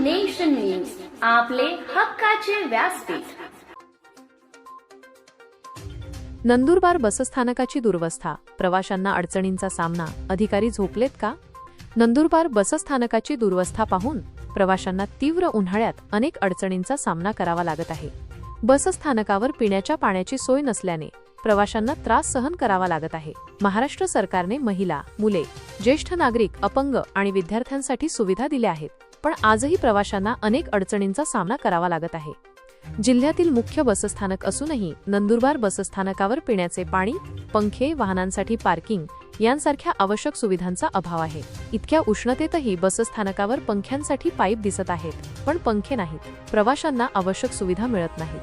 Nation news आपले हक्काचे व्यासपीठ. नंदुरबार बसस्थानकाची दुर्वस्था प्रवाशांना अडचणींचा सामना अधिकारी झोपलेत का? नंदुरबार बसस्थानकाची दुर्वस्था पाहून प्रवाशांना तीव्र उन्हाळ्यात अनेक अडचणींचा सामना करावा लागत आहे. बसस्थानकावर पिण्याच्या पाण्याची सोय नसल्याने प्रवाशांना त्रास सहन करावा लागत आहे. महाराष्ट्र सरकारने महिला मुले ज्येष्ठ नागरिक अपंग आणि विद्यार्थ्यांसाठी सुविधा दिल्या आहेत. पण आजही प्रवाशांना अनेक अडचणींचा सामना करावा लागत आहे. जिल्ह्यातील मुख्य बसस्थानक असूनही नंदुरबार बसस्थानकावर पिण्याचे पाणी पंखे वाहनांसाठी पार्किंग यांसारख्या आवश्यक सुविधांचा अभाव आहे. इतक्या उष्णतेतही बसस्थानकावर पंख्यांसाठी पाईप दिसत आहेत पण पंखे नाहीत. प्रवाशांना आवश्यक सुविधा मिळत नाहीत.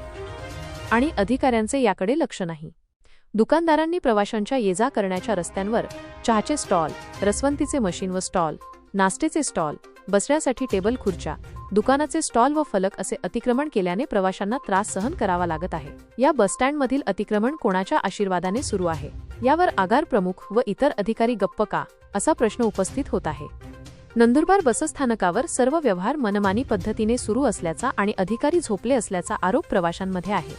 आणि अधिकाऱ्यांचे याकडे लक्ष नाही. दुकानदारांनी प्रवाशांच्या ये जा करण्याच्या रस्त्यांवर चहाचे स्टॉल रसवंतीचे मशीन व स्टॉल नाश्तेचे स्टॉल बसण्यासाठी टेबल खुर्च्या दुकानाचे स्टॉल व फलक असे अतिक्रमण केल्याने प्रवाशांना त्रास सहन करावा लागत आहे. या बसस्टँडमधील अतिक्रमण कोणाच्या आशीर्वादाने सुरू आहे? यावर आगार प्रमुख व इतर अधिकारी गप्प का? असा प्रश्न उपस्थित होत आहे. नंदुरबार बसस्थानकावर सर्व व्यवहार मनमानी पद्धतीने सुरू असल्याचा आणि अधिकारी झोपले असल्याचा आरोप प्रवाशांमध्ये आहे.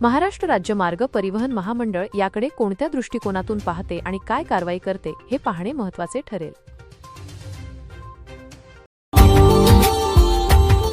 महाराष्ट्र राज्य मार्ग परिवहन महामंडळ याकडे कोणत्या दृष्टिकोनातून पाहते आणि काय कारवाई करते हे पाहणे महत्त्वाचे ठरेल.